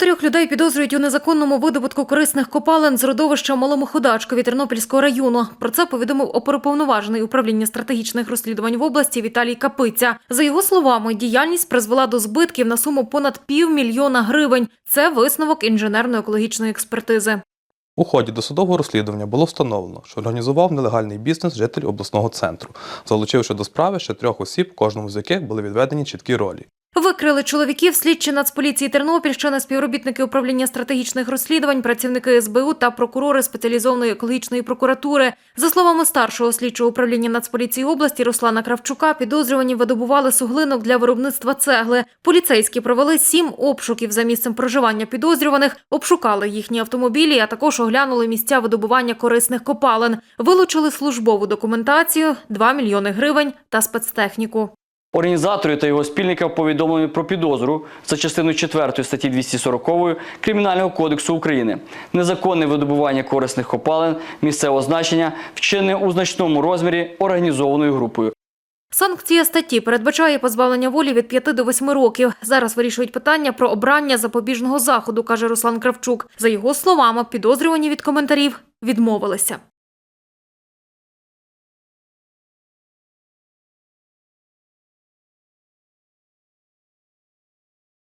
Чотирьох людей підозрюють у незаконному видобутку корисних копалин з родовища Маломоходачкові Тернопільського району. Про це повідомив оперуповноважений управління стратегічних розслідувань в області Віталій Капиця. За його словами, діяльність призвела до збитків на суму понад півмільйона гривень. Це висновок інженерно-екологічної експертизи. У ході досудового розслідування було встановлено, що організував нелегальний бізнес житель обласного центру, залучивши до справи ще трьох осіб, кожному з яких були відведені чіткі ролі. Викрили чоловіків слідчі Нацполіції Тернопільщини, співробітники управління стратегічних розслідувань, працівники СБУ та прокурори спеціалізованої екологічної прокуратури. За словами старшого слідчого управління Нацполіції області Руслана Кравчука, підозрювані видобували суглинок для виробництва цегли. Поліцейські провели сім обшуків за місцем проживання підозрюваних, обшукали їхні автомобілі, а також оглянули місця видобування корисних копалин. Вилучили службову документацію, 2 мільйони гривень та спецтехніку. Організатору та його спільникам повідомлені про підозру за частиною 4 статті 240 Кримінального кодексу України. Незаконне видобування корисних копалин місцевого значення вчинене у значному розмірі організованою групою. Санкція статті передбачає позбавлення волі від 5 до 8 років. Зараз вирішують питання про обрання запобіжного заходу, каже Руслан Кравчук. За його словами, підозрювані від коментарів відмовилися.